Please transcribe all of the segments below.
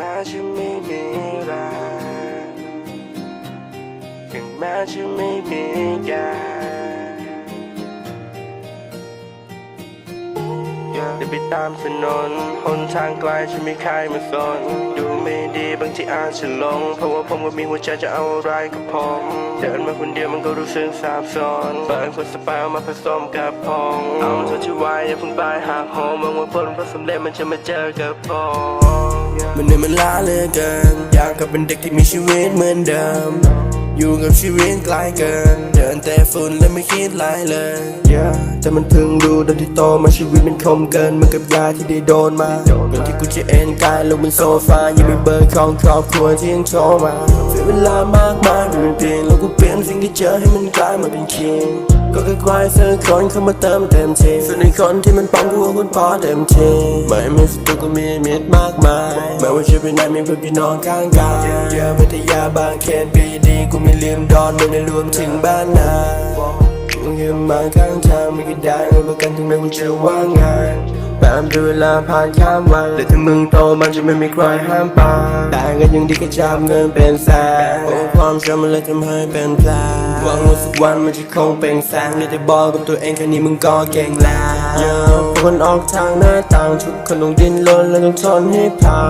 แม้ฉันไม่มีแรงถึงแม้ฉันไม่มีแก ได้ไปตามถนนหนทางไกลฉันไม่ใครมาสนดูไม่ดีบางทีอาจจะหลง เพราะว่าผมก็มีหัวใจจะเอาอะไรกับผม เดินมาคนเดียวมันก็รู้สึกสับสนเปิดคนสเปามาผสมกับพองเอาเธอที่ไว้อย่าเพิ่งไปหักโหมมองว่าผลพระสำเร็จมันจะมาเจอกับผมมันเหนื่อยมันล้าเหลือเกินอยากกลับเป็นเด็กที่มีชีวิตเหมือนเดิม อยู่กับชีวิตไกลเกิน เดินแต่ฝุ่นและไม่คิดไรเลย yeah. แต่มันเพิ่งดูตอนที่โตมาชีวิตมันคมเกินเหมือนกับยาที่ได้โดนมาก่อนที่กูจะเอ็นกายลงบนโซฟายังมีเบอร์ของครอบครัวที่ยังโทรมา เสียเวลามากมายเปลี่ยนเปลี่ยนแล้วกูเปลี่ยนสิ่งที่เจอให้มันกลายมาเป็นคียงก็ค่ควายสักคนเข้ามาเติมเต็มทีส่วนในคนที่มันปังกูว่าคุณพอเต็มทีไม่มีศัตรูก็มีมิตรมากมายไม่ว่าจะไปไหนมีเพื่อนพี่น้องข้างกายเยอะพัทยาบางเขนปีดีกูไม่ลืมดอนมืองในรวมถึงบ้านนากูยืนมาข้างทางไม่ก็ได้เงินประกันถึงแม้กูจะว่างงานามดูเวลาผ่านข้ามวันแต่ถ้ามึงโตมันจะไม่มีใครห้ามปาแต่เงินยังดีแค่จับเงินเป็นแสนโอ้ความจำมันเลยทำให้เป็นแผลหวังว่าสักวันมันจะคงเป็นแสงเลยแต่บอกกับตัวเองแค่นี้มึงก็เก่งแล้วเยอะพวกคนออกทางหน้าต่างทุกคนต้องดิ้นรนและต้องทนให้ผ่า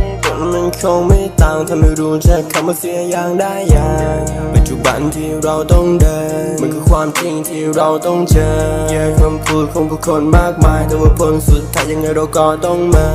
น มันคงไม่ต่างถ้าไม่รู้จักคำว่าเสียอย่างได้อย่างปัจจุบันที่เราต้องเดิน มันคือความจริงที่เราต้องเจอแย่คำพูดของผู้คนมากมาย แต่ว่าผลสุดท้ายยังไงเราก็ต้องมา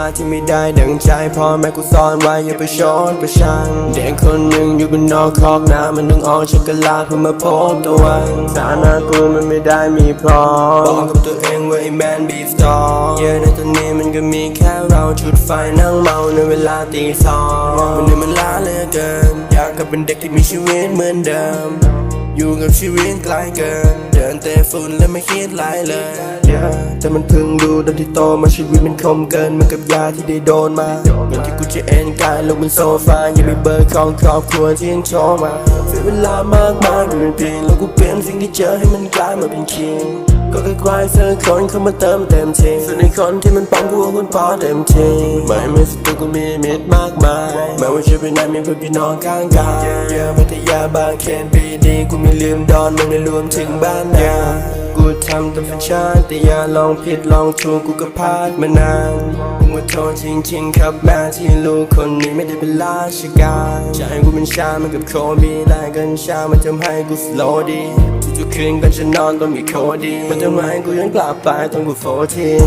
าที่ไม่ได้ดังใจพ่อแม่กูสอนไว้อย่าไปชนไปชังเด็กคนหนึ่งอยู่บนนอกคอกน้ำมันต้องออกจากกะลาเพื่อมาพบตะวันฐานะกูมันไม่ได้มีพร้อมบอกกับตัวเองว่าไอ้แมนบีสตอร์เยอะในตอนนี้มันก็มีแค่เราจุดไฟนั่งเมาในเวลาตีสองมันเหนื่อยมันล้าเหลือเกินอยากกลับเป็นเด็กที่มีชีวิตเหมือนเดิม อยู่กับชีวิตไกลเกิน เดินแต่ฝุ่นและไม่คิดไรเลย yeah. แต่มันเพิ่งดูตอนที่โตมาชีวิตมันคมเกินเหมือนกับยาที่ได้โดนมาก่อนที่กูจะเอ็นกายลงบนโซฟายังมีเบอร์ของครอบครัวที่ยังโทรมาเสียเวลามากมายเปลี่ยนเปลี่ยนแล้วกูเปลี่ยนสิ่งที่เจอให้มันกลายมาเป็นเคียงก็แค่ควายสักคนเข้ามาเติมเต็มทีส่วนในคนที่มันปังกูว่าคุณพอเต็มทีไม่มีศัตรูก็มีมิตรมากมายไม่ว่าจะไปไหนมีเพื่อนพี่น้องข้างกายเยอะพัทยา บางเขนปีดีกูไม่ลืมดอนมืองในรวมถึงบ้านนากูทำตามฝันฉันแต่อย่าลองผิดลองถูกกูก็พลาดมานานกูว่าโทษจริงๆครับแม่ที่ลูกคนนี้ไม่ได้เป็นราชการใจกูเป็นชามันกับโคบีได้กัญชามันทำให้กูสโลดีทุกๆคืนก่อนจะนอนต้องมีโคดีมันทำให้กูยังกลับไปตอนกูโฟทีน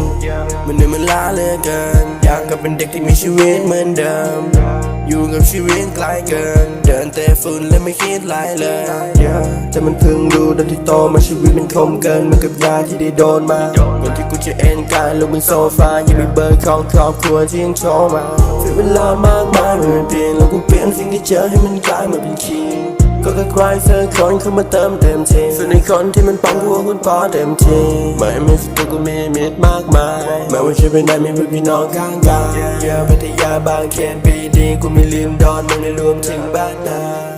มันเหนื่อยมันล้าเหลือเกินอยากกลับเป็นเด็กที่มีชีวิตเหมือนเดิม อยู่กับชีวิตไกลเกิน เดินแต่ฝุ่นและไม่คิดไรเลย yeah. แต่มันเพิ่งดูตอนที่โตมาชีวิตมันคมเกินเหมือนกับยาที่ได้โดนมาก่อนที่กูจะเอ็นกายลงบนโซฟายังมีเบอร์ของครอบครัวที่ยังโทรมาเสียเวลามากมายเปลี่ยนเปลี่ยนแล้วกูเปลี่ยนสิ่งที่เจอให้มันกลายมาเป็นคีย์ ก็แค่ควายสักคนเข้ามาเติมเต็มทีส่วนในคนที่มันปังกูว่าคุณพอเต็มทีไม่มีศัตรูก็มีมิตรมากมายไม่ว่าจะไปไหนมีเพื่อนพี่น้องข้างกายเยอะพัทยาบางเขนปีดีกูไม่ลืมดอนเมืองในรวมถึงบ้านนา